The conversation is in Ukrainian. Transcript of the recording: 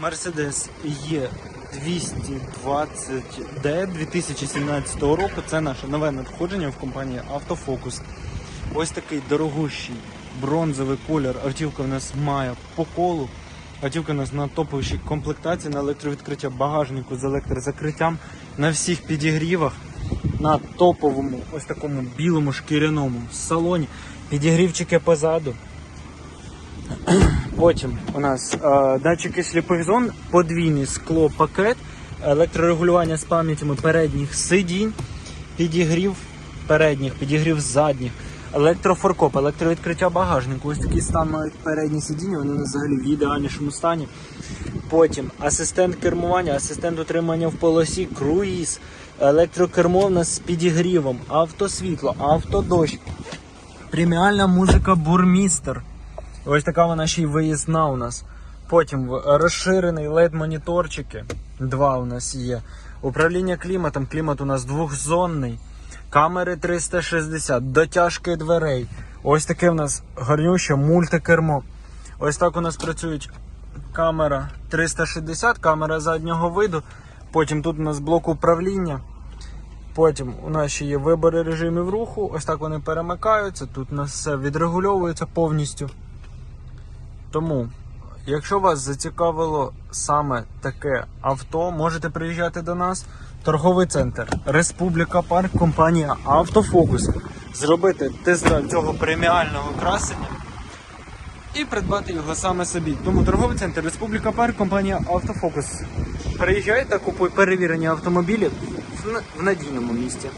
Mercedes E 220D 2017 року. Це наше нове надходження в компанії Автофокус. Ось такий дорогущий бронзовий колір. Автівка в нас має по колу. Автівка у нас на топовій комплектації, на електровідкриття багажнику з електрозакриттям, на всіх підігрівах, на топовому ось такому білому шкіряному салоні, підігрівчики позаду. Потім у нас е, датчики сліповий зон, скло пакет, електрорегулювання з пам'ятями передніх сидінь, підігрів передніх, підігрів задніх, електрофоркоп, електровідкриття багажнику. Ось такий стан мають передні сидіння, вони взагалі в ідеальнішому стані. Потім асистент кермування, асистент утримання в полосі, круїз, електрокермо в нас з підігрівом, автосвітло, автодощ, преміальна музика бурмістер. Ось така вона ще й виїзна у нас. Потім розширений led моніторчики Два у нас є. Управління кліматом. Клімат у нас двохзонний. Камери 360, дотяжки дверей. Ось таке у нас гарнюще мультикермо. Ось так у нас працюють камера 360, камера заднього виду. Потім тут у нас блок управління. Потім у нас ще є вибори режимів руху. Ось так вони перемикаються. Тут у нас все відрегульовується повністю. Тому, якщо вас зацікавило саме таке авто, можете приїжджати до нас. Торговий центр Республіка Парк, компанія Автофокус. Зробити тест-драйв цього преміального красення і придбати його саме собі. Тому торговий центр Республіка Парк, компанія Автофокус. Приїжджайте, купуй перевірені автомобілі в надійному місці.